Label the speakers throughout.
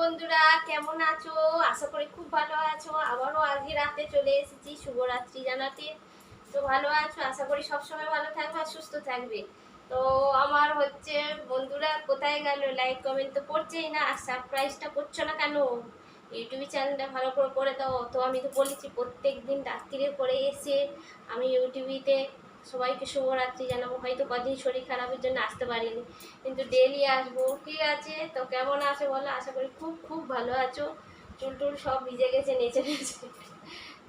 Speaker 1: বন্ধুরা, কেমন আছো? আশা করি খুব ভালো আছো। আবারও আজকে রাতে চলে এসেছি শুভরাত্রি জানাতে। তো ভালো আছো? আশা করি সবসময় ভালো থাকবে আর সুস্থ থাকবে। তো আমার হচ্ছে বন্ধুরা, কোথায় গেল? লাইক কমেন্ট তো করছেই না। আর সারপ্রাইজটা করছ না কেন? ইউটিউব চ্যানেলটা ভালো করে করে দাও। তো আমি তো বলেছি প্রত্যেক দিন রাত্রিরে করে এসে আমি ইউটিউবিতে সবাইকে শুভরাত্রি জানাব। হয়তো কদিন শরীর খারাপের জন্য আসতে পারিনি। কিন্তু ডেলি আসব। ঠিক আছে? তো কেমন আছো বলো? আশা করি খুব খুব ভালো আছো। চুল টুল সব ভিজে গেছে, নেচে নেচে।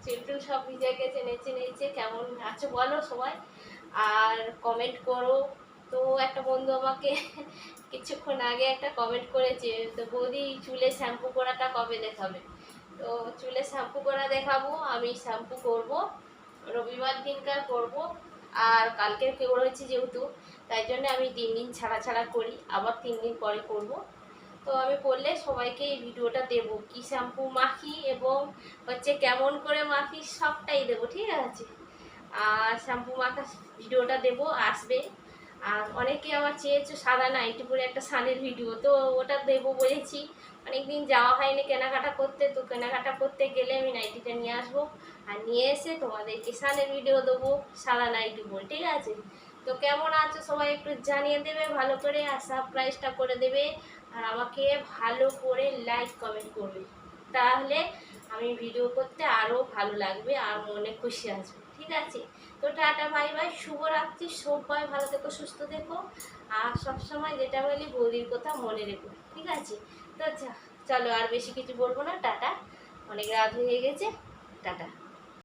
Speaker 1: চুল টুল সব ভিজে গেছে, নেচে নেচে। কেমন আছো বলো সবাই? আর কমেন্ট করো। তো একটা বন্ধু আমাকে কিছুক্ষণ আগে একটা কমেন্ট করেছে তো বৌদি, চুলে শ্যাম্পু করাটা কবে দেখাবে? তো চুলে শ্যাম্পু করা দেখাবো, আমি শ্যাম্পু করব। রবিবার দিনকার করব। আর কালকে কেউ রয়েছে যেহেতু, তাই জন্য আমি তিন দিন ছাড়া ছাড়া করি, আবার তিন দিন পরে করব। তো আমি করলে সবাইকে এই ভিডিওটা দেব, কি শ্যাম্পু মাখি এবং হচ্ছে কেমন করে মাখি সবটাই দেব, ঠিক আছে? আর শ্যাম্পু মাখা ভিডিওটা দেব, আসবে আর অনেকে আমার চেয়েছে সাদা নাইটি পরে একটা সানের ভিডিও তো ওটা দেবো বলেছি। অনেকদিন যাওয়া হয়নি কেনাকাটা করতে, তো কেনাকাটা করতে গেলে আমি নাইটিটা নিয়ে আসব। আর নিয়ে এসে তোমাদেরকে সানের ভিডিও দেবো, সাদা নাইটি পরে, ঠিক আছে? তো কেমন আছো সবাই একটু জানিয়ে দেবে, ভালো করে আর সারপ্রাইজটা করে দেবে। আর আমাকে ভালো করে লাইক কমেন্ট করবে। তাহলে আমি ভিডিও করতে আরও ভালো লাগবে, আর মনে খুশি আসবে। ঠিক আছে। তো টাটা, বাই বাই শুভরাত্রি সবাই ভালো থেকো, সুস্থ থেকো। আর সবসময় যেটা বলি, বৌদির কথা মনে রেখো, ঠিক আছে? তো চলো আর বেশি কিছু বলব না, টাটা। অনেক রাত হয়ে গেছে, টাটা।